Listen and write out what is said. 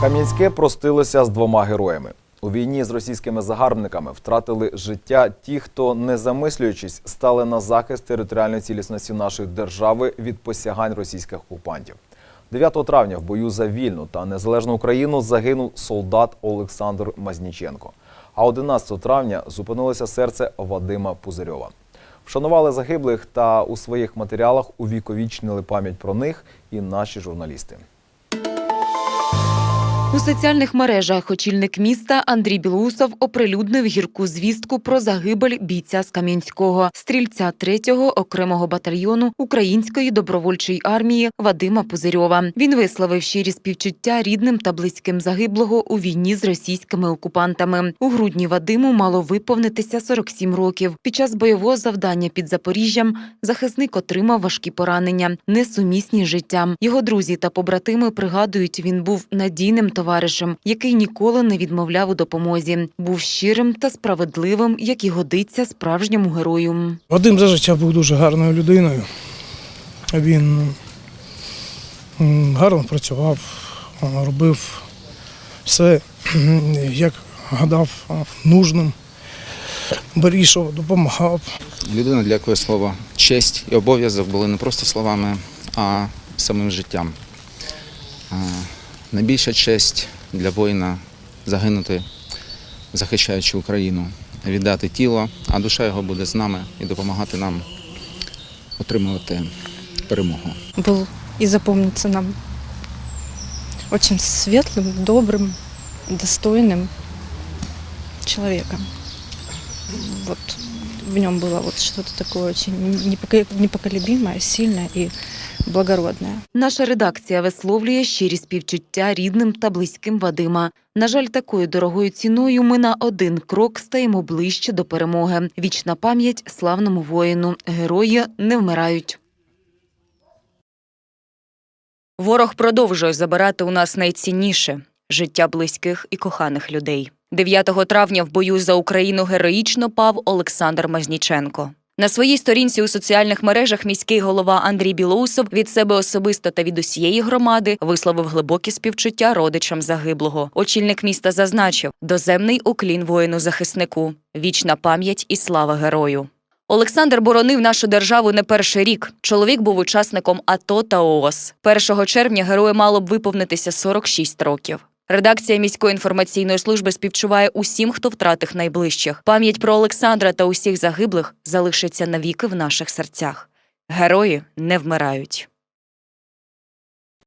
Кам'янське простилося з двома героями. У війні з російськими загарбниками втратили життя ті, хто, не замислюючись, стали на захист територіальної цілісності нашої держави від посягань російських окупантів. 9 травня в бою за вільну та незалежну Україну загинув солдат Олександр Мазніченко. А 11 травня зупинилося серце Вадима Пузирьова. Вшанували загиблих та у своїх матеріалах увіковічнили пам'ять про них і наші журналісти. У соціальних мережах очільник міста Андрій Білоусов оприлюднив гірку звістку про загибель бійця з Кам'янського, стрільця 3-го окремого батальйону Української добровольчої армії Вадима Пузирьова. Він висловив щирі співчуття рідним та близьким загиблого у війні з російськими окупантами. У грудні Вадиму мало виповнитися 47 років. Під час бойового завдання під Запоріжжям захисник отримав важкі поранення, несумісні з життям. Його друзі та побратими пригадують, він був надійним товаришем, який ніколи не відмовляв у допомозі. Був щирим та справедливим, як і годиться справжньому герою. Вадим за життя був дуже гарною людиною. Він гарно працював, робив все, як гадав, нужним, вирішував, допомагав. Людина, для якої слово честь і обов'язок були не просто словами, а самим життям. А, Найбільша честь для воїна загинути, захищаючи Україну, віддати тіло, а душа його буде з нами і допомагати нам отримувати перемогу. был и запомнится нам очень светлым, добрым, достойным человеком. Вот в нем было вот что-то такое очень непока- непоколебимое, сильное и благородное. Наша редакція висловлює щирі співчуття рідним та близьким Вадима. На жаль, такою дорогою ціною ми на один крок стаємо ближче до перемоги. Вічна пам'ять славному воїну. Герої не вмирають. Ворог продовжує забирати у нас найцінніше життя близьких і коханих людей. 9 травня в бою за Україну героїчно пав Олександр Мазніченко. На своїй сторінці у соціальних мережах міський голова Андрій Білоусов від себе особисто та від усієї громади висловив глибокі співчуття родичам загиблого. Очільник міста зазначив: доземний уклін воїну захиснику, вічна пам'ять і слава герою. Олександр боронив нашу державу не перший рік. Чоловік був учасником АТО та ООС. 1 червня герою мало б виповнитися 46 років. Редакція міської інформаційної служби співчуває усім, хто втратив найближчих. Пам'ять про Олександра та усіх загиблих залишиться навіки в наших серцях. Герої не вмирають.